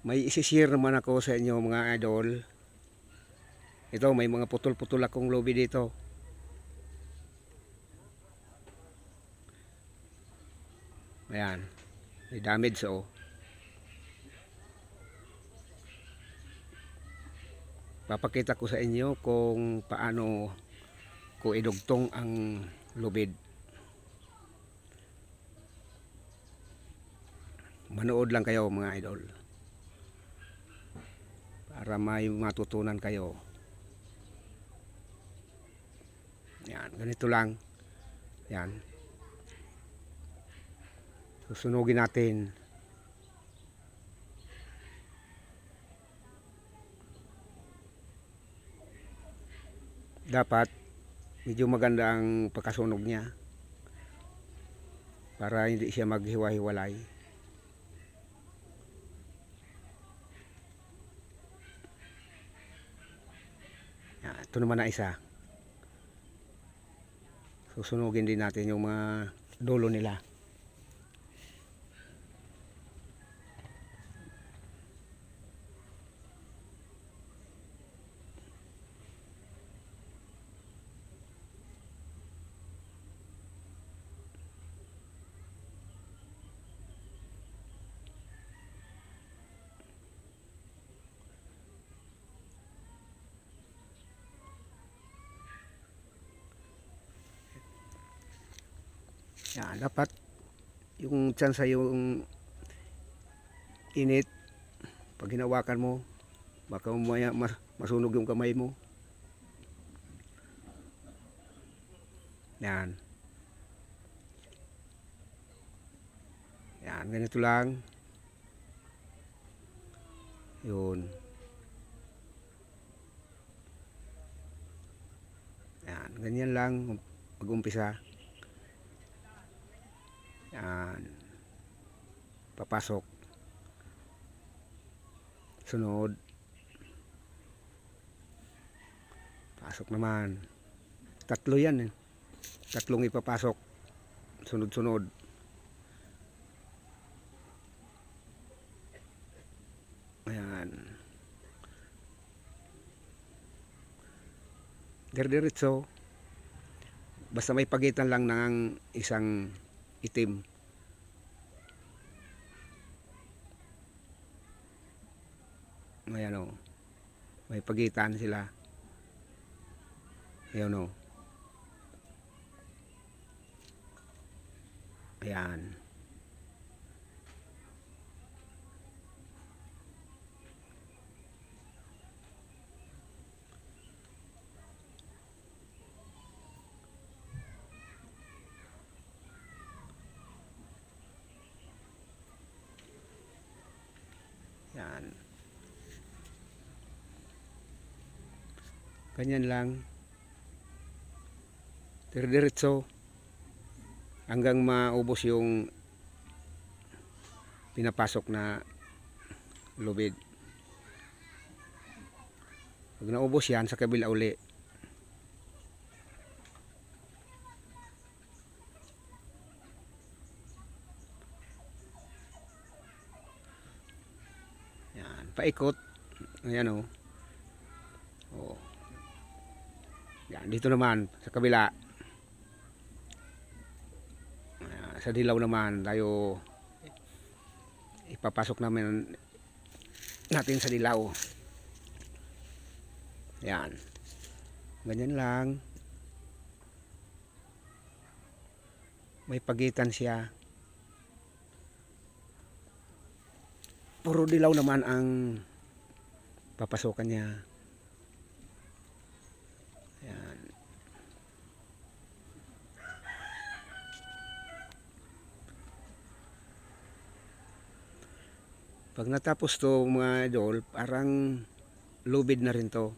May isishare naman ako sa inyo mga idol. Ito, may mga putol-putol akong lobby dito. Ayan. May damage oh. Papakita ko sa inyo kung paano ko idugtong ang lubid. Manood lang kayo mga idol. Para may matutunan kayo. Yan, ganito lang. Yan. Susunugin natin. Dapat medyo maganda ang pagkasunog niya para hindi siya maghiwa-hiwalay. Ito naman na isa. Susunugin din natin yung mga dulo nila. Yan, dapat yung tsansa yung init pag hinawakan mo baka mas, masunog yung kamay mo. Yan. Yan, ganito lang. Yun. Yan, ganyan lang mag-umpisa. Yan. Papasok. Sunod. Pasok naman. Tatlo yan eh. Tatlong ipapasok. Sunod-sunod. Ayan. Diretso. Basta may pagitan lang ng isang itim. Ayan o. May pagitan sila. Ayan o. Ayan. Yan. Ganyan lang. Diretso hanggang maubos yung pinapasok na lubid. Pag naubos yan, sa kabila uli. Yan, paikot. Ayan o. Oh. Yan, dito naman, sa kabila. Sa dilaw naman, tayo ipapasok namin natin sa dilaw. Yan. Ganyan lang. May pagitan siya. Puro dilaw naman ang papasokan niya. Pag natapos to mga idol, parang lubid na rin to.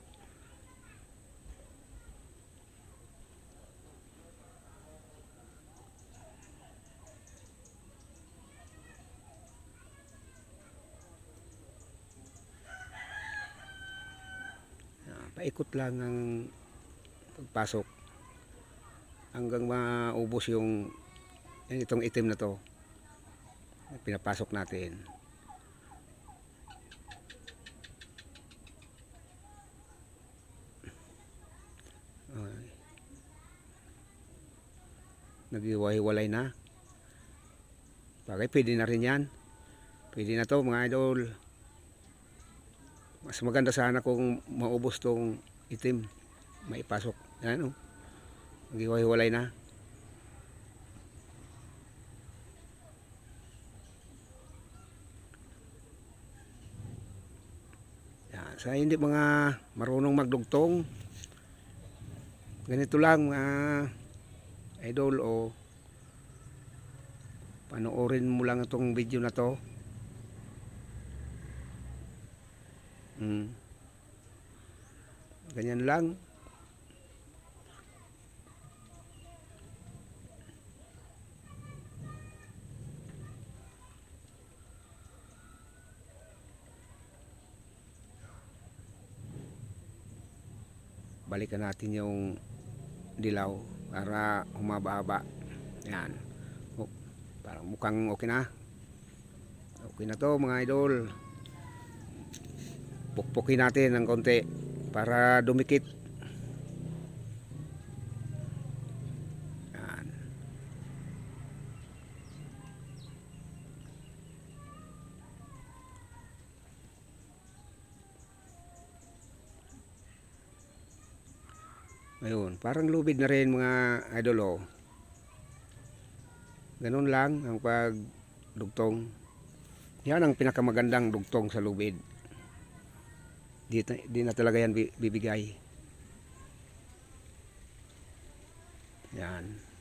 Ah, paikot lang ang pagpasok hanggang maubos yung yung itong itim na to pinapasok natin naghiwa-hiwalay na. Bagay, pwede na rin yan. Pwede na to mga idol. Mas maganda sana kung maubos tong itim. Maipasok. Yan o. Naghiwa-hiwalay na. Yan. Sa hindi mga marunong magdugtong, ganito lang mga idol o panoorin mo lang itong video na to. Mm. ganyan lang. Balikan natin yung dilaw para humaba-haba yan. O, parang mukhang okay na. Okay na to mga idol. Pukpukin natin ng konti para dumikit Ayun, parang lubid na rin mga idol oh. Ganun lang ang pagdugtong. Yan ang pinakamagandang dugtong sa lubid. Di, di na talaga yan bi- bibigay. Yan.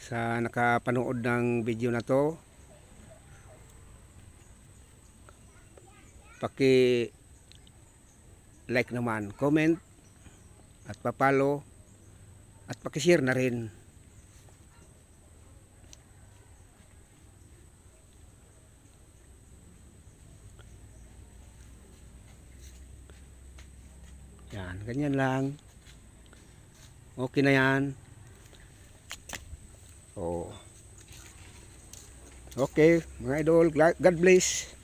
Sa nakapanood ng video na to. Paki like naman comment at papalo at paki-share na rin. Yan ganyan lang. Okay na yan Oh. Okay, mga idol, God bless.